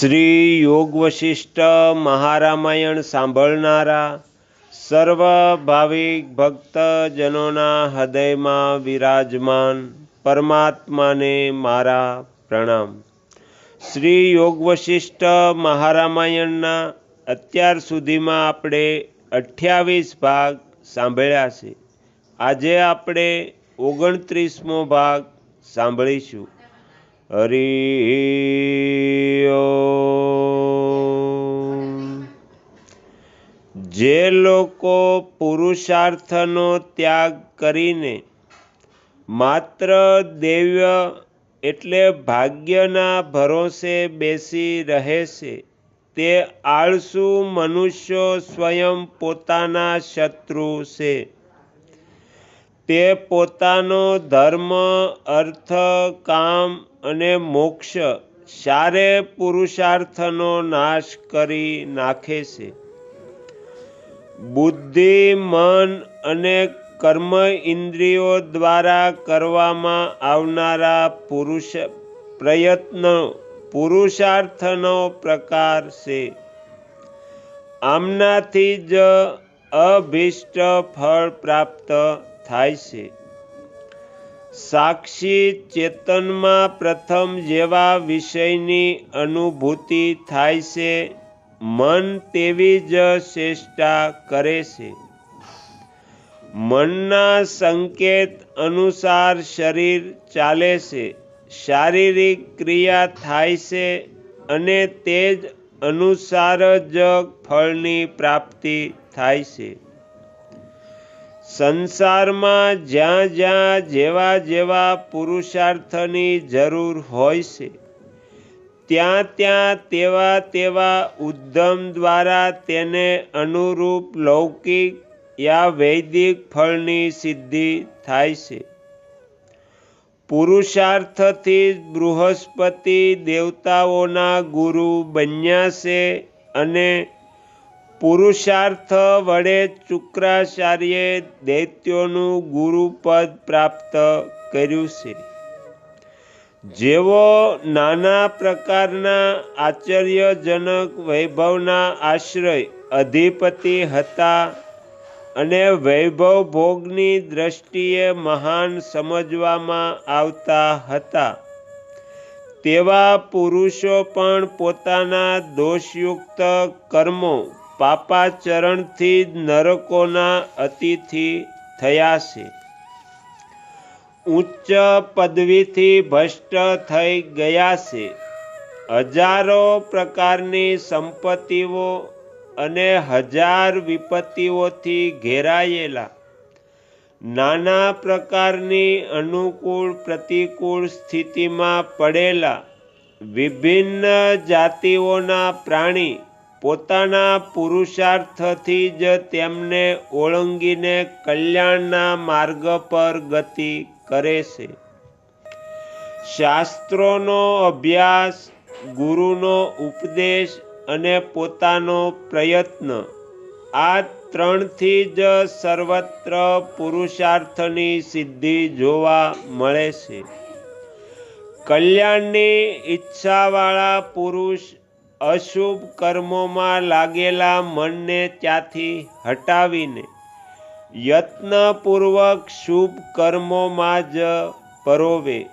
શ્રી યોગ વશિષ્ઠ મહારામાયણ સાંભળનારા સર્વ ભાવિક ભક્તજનોના હૃદયમાં વિરાજમાન પરમાત્માને મારા પ્રણામ. શ્રી યોગ વશિષ્ઠ મહારામાયણના અત્યાર સુધીમાં આપણે અઠ્યાવીસ ભાગ સાંભળ્યા છે. આજે આપણે ઓગણત્રીસમો ભાગ સાંભળીશું. હરિ જે લોકો પુરુષાર્થનો ત્યાગ કરીને માત્ર દૈવ્ય એટલે ભાગ્યના ભરોસે બેસી રહે છે, તે આળસુ મનુષ્યો સ્વયં પોતાના શત્રુ છે. તે પોતાનો ધર્મ, અર્થ, કામ અને મોક્ષ સારે પુરુષાર્થનો નાશ કરી નાખે છે. બુદ્ધિ, મન અને કર્મ ઇન્દ્રિયો દ્વારા કરવામાં આવનારા પુરુષ પ્રયત્નો પુરુષાર્થનો પ્રકાર છે. આમનાથી જ અભિષ્ટ ફળ પ્રાપ્ત થાય છે. સાક્ષી ચેતનમાં પ્રથમ જેવા વિષયની અનુભૂતિ થાય છે, મન તેવી જ ચેષ્ટા કરે છે. મનના સંકેત અનુસાર શરીર ચાલે છે, શારીરિક ક્રિયા થાય છે અને તે જ અનુસાર જ ફળની પ્રાપ્તિ થાય છે. સંસારમાં જ્યાં જ્યાં જેવા જેવા પુરુષાર્થની જરૂર હોય છે, ત્યાં ત્યાં તેવા તેવા ઉદ્ધમ દ્વારા તેને અનુરૂપ લૌકિક યા વૈદિક ફળની સિદ્ધિ થાય છે. પુરુષાર્થથી બૃહસ્પતિ દેવતાઓના ગુરુ બન્યા છે અને પુરુષાર્થ વડે શુક્રાચાર્યે દૈત્યોનું ગુરુપદ પ્રાપ્ત કર્યું છે. જેઓ નાના પ્રકારના આશ્ચર્યજનક વૈભવના આશ્રય અધિપતિ હતા અને વૈભવ ભોગની દ્રષ્ટિએ મહાન સમજવામાં આવતા હતા, તેવા પુરુષો પણ પોતાના દોષયુક્ત કર્મો પાપાચરણથી જ નરકોના અતિથિ થયા છે. ઉચ્ચ પદવીથી ભ્રષ્ટ થઈ ગયા છે. હજારો પ્રકારની સંપત્તિઓ અને હજાર વિપત્તિઓથી ઘેરાયેલા. નાના પ્રકારની અનુકૂળ પ્રતિકૂળ સ્થિતિમાં પડેલા વિભિન્ન જાતિઓના પ્રાણી પોતાના પુરુષાર્થથી જ તેમને ઓળંગીને કલ્યાણના માર્ગ પર ગતિ કરે છે. શાસ્ત્રોનો અભ્યાસ, ગુરુનો ઉપદેશ અને પોતાનો પ્રયત્ન, આ ત્રણથી જ સર્વત્ર પુરુષાર્થની સિદ્ધિ જોવા મળે છે. કલ્યાણની ઈચ્છાવાળા પુરુષ અશુભ કર્મોમાં લાગેલા મનને ત્યાંથી હટાવીને યત્નપૂર્વક શુભ કર્મોમાં જ પરોવે.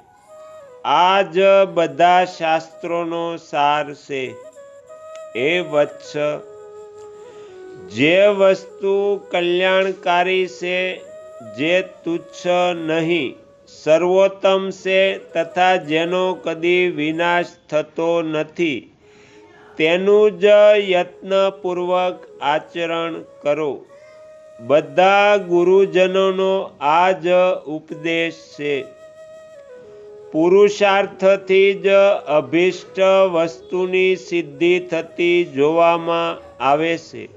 આ જ બધા શાસ્ત્રોનો સાર છે. એ વત્સ. જે વસ્તુ કલ્યાણકારી છે, જે તુચ્છ નહીં, સર્વોત્તમ છે તથા જેનો કદી વિનાશ થતો નથી. તેનું જ યત્નપૂર્વક આચરણ કરો. બધા ગુરુજનોનો આ જ ઉપદેશ છે. પુરુષાર્થથી જ અભિષ્ટ વસ્તુની સિદ્ધિ થતી જોવામાં આવે છે.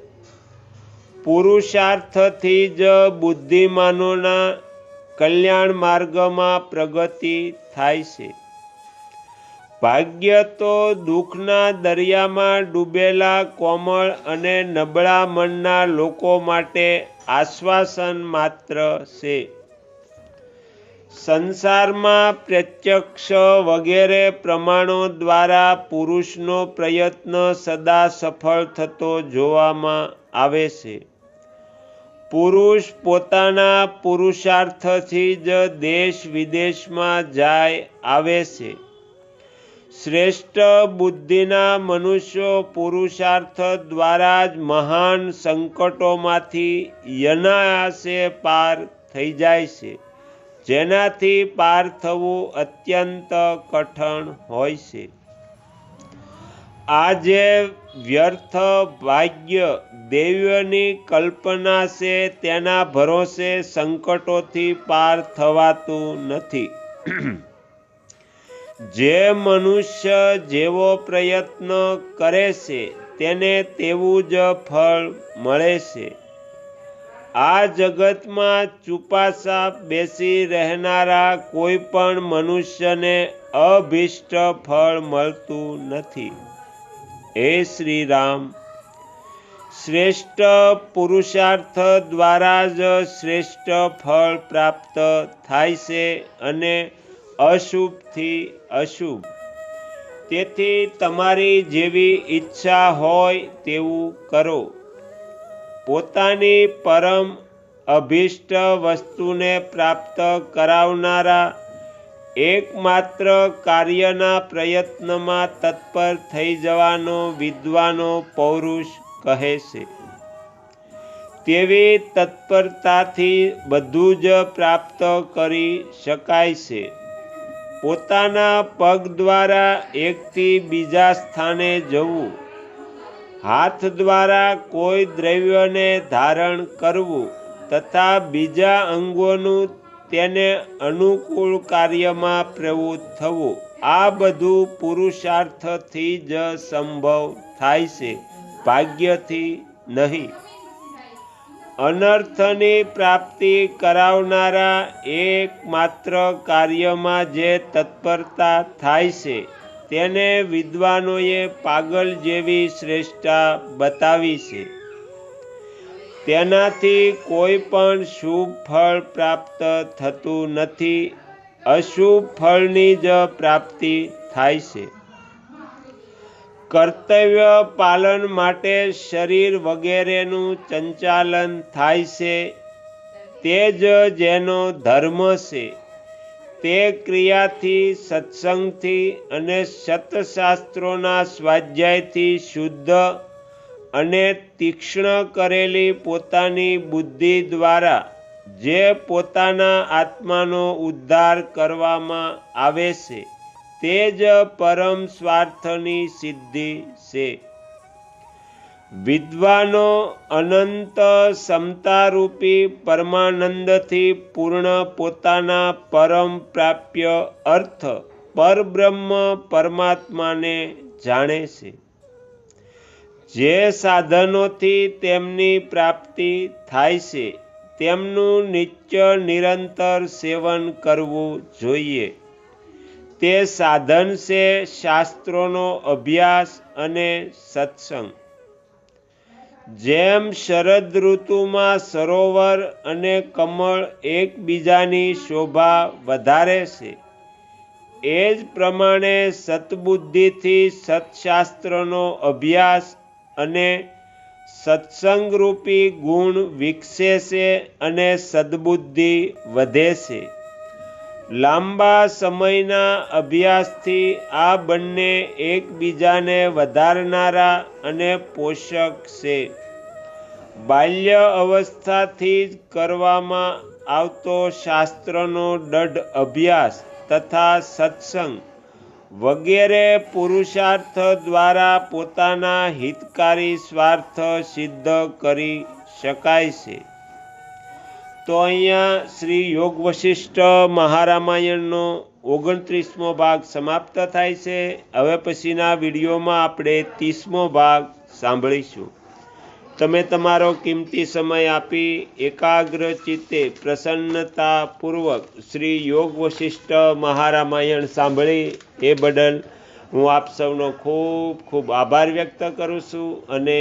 પુરુષાર્થથી જ બુદ્ધિમાનોના કલ્યાણ માર્ગમાં પ્રગતિ થાય છે. ભાગ્ય તો દુઃખના દરિયામાં ડૂબેલા કોમળ અને નબળા મનના લોકો માટે આશ્વાસન માત્ર છે. સંસારમાં પ્રત્યક્ષ વગેરે પ્રમાણો દ્વારા પુરુષનો પ્રયત્ન સદા સફળ થતો જોવામાં આવે છે. પુરુષ પોતાના પુરુષાર્થથી જ દેશ વિદેશમાં જાય, આવે છે. શ્રેષ્ઠ બુદ્ધિના મનુષ્યો પુરુષાર્થ દ્વારા જ મહાન સંકટોમાંથી યનાયાસે પાર થઈ જાય છે. જેનાથી પાર થવું અત્યંત કઠણ હોય છે. આજે વ્યર્થ ભાગ્ય દૈવની કલ્પના છે તેના ભરોસે સંકટોથી પાર થવાતું નથી. જે મનુષ્ય જેવો પ્રયત્ન કરે છે, તેને તેવું જ ફળ મળે છે. આ જગતમાં ચુપાસા બેસી રહેનારા કોઈ પણ મનુષ્યને અભિષ્ટ ફળ મળતું નથી. હે શ્રી રામ શ્રેષ્ઠ પુરુષાર્થ દ્વારા જ શ્રેષ્ઠ ફળ પ્રાપ્ત થાય છે અને અશુભથી અશુભ. તેથી તમારી જેવી ઈચ્છા હોય તેવું કરો. પોતાની પરમ અભિષ્ટ વસ્તુને પ્રાપ્ત કરાવનારા એકમાત્ર કાર્યના પ્રયત્નમાં તત્પર થઈ જવાનો વિદ્વાનો પૌરુષ કહે છે. તેવી તત્પરતાથી બધું જ પ્રાપ્ત કરી શકાય છે. પોતાના પગ દ્વારા એકથી બીજા સ્થાને જવું. હાથ દ્વારા કોઈ દ્રવ્યને ધારણ કરવું તથા બીજા અંગોનું તેને અનુકૂળ કાર્યમાં પ્રવૃત્ત થવું. આ બધું પુરુષાર્થથી જ સંભવ થાય છે. ભાગ્યથી નહીં. અનર્થની પ્રાપ્તિ કરાવનારા એકમાત્ર કાર્યમાં જે તત્પરતા થાય છે, તેને વિદ્વાનોએ પાગલ જેવી શ્રેષ્ઠતા બતાવી છે. તેનાથી કોઈ પણ શુભ ફળ પ્રાપ્ત થતું નથી, અશુભ ફળની જ પ્રાપ્તિ થાય છે. કર્તવ્ય પાલન માટે શરીર વગેરેનું સંચાલન થાય છે. તે જ જેનો ધર્મ છે. તે ક્રિયાથી, સત્સંગથી અને સતશાસ્ત્રોના સ્વાધ્યાયથી શુદ્ધ અને તીક્ષ્ણ કરેલી પોતાની બુદ્ધિ દ્વારા જે પોતાના આત્માનો ઉદ્ધાર કરવામાં આવે છે. તે જ પરમ સ્વાર્થની સિદ્ધિ છે. વિદ્વાનો અનંત સમતારૂપી પરમાનંદથી પૂર્ણ પોતાના પરમ પ્રાપ્ય અર્થ પરબ્રહ્મ પરમાત્માને જાણે છે. જે સાધનોથી તેમની પ્રાપ્તિ થાય છે, તેમનું નિત્ય નિરંતર સેવન કરવું જોઈએ. તે સાધન છે શાસ્ત્રોનો અભ્યાસ અને સત્સંગ. જેમ શરદ ઋતુમાં સરોવર અને કમળ એકબીજાની શોભા વધારે છે, એ જ પ્રમાણે સતબુદ્ધિથી સત્શાસ્ત્રનો અભ્યાસ અને સત્સંગરૂપી ગુણ વિકસે છે અને સદબુદ્ધિ વધે છે. લાંબા સમયના અભ્યાસથી આ બંને એકબીજાને વધારનારા અને પોષક છે. બાલ્ય અવસ્થાથી જ કરવામાં આવતો શાસ્ત્રનો દઢ અભ્યાસ તથા સત્સંગ વગેરે પુરુષાર્થ દ્વારા પોતાના હિતકારી સ્વાર્થ સિદ્ધ કરી શકાય છે. તો અહીંયા શ્રી યોગ વશિષ્ઠ મહારામાયણનો ઓગણત્રીસમો ભાગ સમાપ્ત થાય છે. હવે પછીના વિડીયોમાં આપણે ત્રીસમો ભાગ સાંભળીશું. તમે તમારો કિંમતી સમય આપી એકાગ્ર ચિત્તે પ્રસન્નતાપૂર્વક શ્રી યોગ વશિષ્ઠ મહારામાયણ સાંભળી. એ બદલ હું આપ સૌનો ખૂબ ખૂબ આભાર વ્યક્ત કરું છું અને